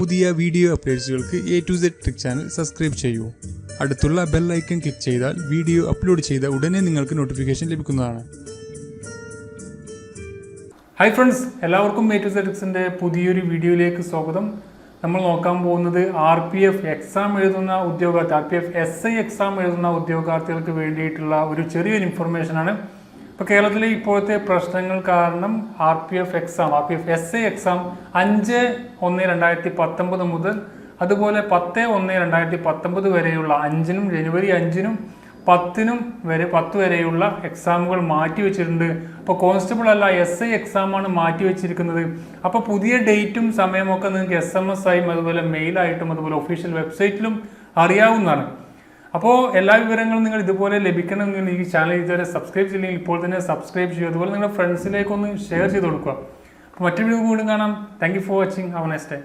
പുതിയ video അപ്ഡേറ്റ്സുകൾക്ക് A to Z trick channel subscribe ചെയ്യൂ. അടുത്തുള്ള ബെൽ ഐക്കൺ ക്ലിക്ക് ചെയ്താൽ വീഡിയോ അപ്ലോഡ് ചെയ്ത ഉടനെ നിങ്ങൾക്ക് നോട്ടിഫിക്കേഷൻ ലഭിക്കുന്നതാണ്. ഹായ് ഫ്രണ്ട്സ് എല്ലാവർക്കും എ ടു സെറ്റിക്സിന്റെ പുതിയൊരു വീഡിയോയിലേക്ക് സ്വാഗതം. നമ്മൾ നോക്കാൻ പോകുന്നത് ആർ പി എഫ് എക്സാം എഴുതുന്ന ഉദ്യോഗാർത്ഥി R P F S I exam എഴുതുന്ന ഉദ്യോഗാർത്ഥികൾക്ക് വേണ്ടിയിട്ടുള്ള ഒരു ചെറിയൊരു ഇൻഫർമേഷനാണ് ഇപ്പോൾ കേരളത്തിലെ ഇപ്പോഴത്തെ പ്രശ്നങ്ങൾ കാരണം R P F exam R P F S I exam അഞ്ച് ഒന്ന് രണ്ടായിരത്തി പത്തൊമ്പത് മുതൽ അതുപോലെ പത്ത് ഒന്ന് രണ്ടായിരത്തി പത്തൊമ്പത് വരെയുള്ള അഞ്ചിനും ജനുവരി അഞ്ചിനും പത്തിനും വരെ പത്ത് വരെയുള്ള എക്സാമുകൾ മാറ്റി വെച്ചിട്ടുണ്ട്. അപ്പോൾ കോൺസ്റ്റബിൾ അല്ല എസ് ഐ എക്സാമാണ് മാറ്റി വെച്ചിരിക്കുന്നത്. അപ്പോൾ പുതിയ ഡേറ്റും സമയമൊക്കെ നിങ്ങൾക്ക് എസ് എം എസ് ആയും അതുപോലെ മെയിലായിട്ടും അതുപോലെ ഒഫീഷ്യൽ വെബ്സൈറ്റിലും അറിയാവുന്നതാണ്. അപ്പോൾ എല്ലാ വിവരങ്ങളും നിങ്ങൾ ഇതുപോലെ ലഭിക്കണമെങ്കിൽ ഈ ചാനൽ ഇതുവരെ സബ്സ്ക്രൈബ് ചെയ്തില്ലെങ്കിൽ ഇപ്പോൾ തന്നെ സബ്സ്ക്രൈബ് ചെയ്യുക. അതുപോലെ നിങ്ങളുടെ ഫ്രണ്ട്സിലേക്കൊന്ന് ഷെയർ ചെയ്ത് കൊടുക്കുക. അപ്പോൾ മറ്റൊരു വീഡിയോ കൂടി കാണാം. Thank for watching have next day